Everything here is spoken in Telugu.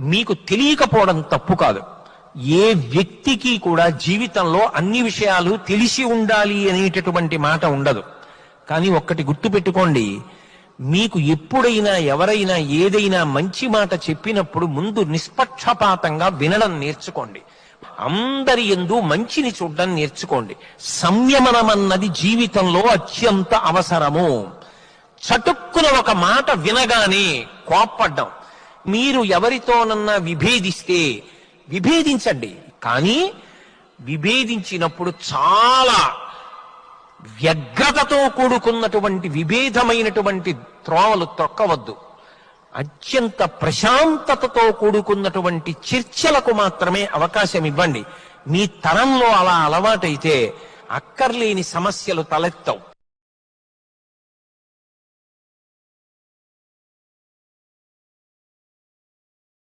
మీకు తెలియకపోవడం తప్పు కాదు. ఏ వ్యక్తికి కూడా జీవితంలో అన్ని విషయాలు తెలిసి ఉండాలి అనేటటువంటి మాట ఉండదు. కానీ ఒక్కటి గుర్తుపెట్టుకోండి మీకు ఎప్పుడైనా ఎవరైనా ఏదైనా మంచి మాట చెప్పినప్పుడు ముందు నిష్పక్షపాతంగా వినడం నేర్చుకోండి. అందరి ఎందు మంచిని చూడడం నేర్చుకోండి. సంయమనం అన్నది జీవితంలో అత్యంత అవసరము. చటుక్కున ఒక మాట వినగానే కోప్పడ్డం. మీరు ఎవరితోనన్నా విభేదిస్తే విభేదించండి. కానీ విభేదించినప్పుడు చాలా వ్యగ్రతతో కూడుకున్నటువంటి విభేదమైనటువంటి త్రోవలు తొక్కవద్దు. అత్యంత ప్రశాంతతతో కూడుకున్నటువంటి చర్చలకు మాత్రమే అవకాశం ఇవ్వండి మీ తరంలో అలా అలవాటైతే అక్కర్లేని సమస్యలు తలెత్తవు.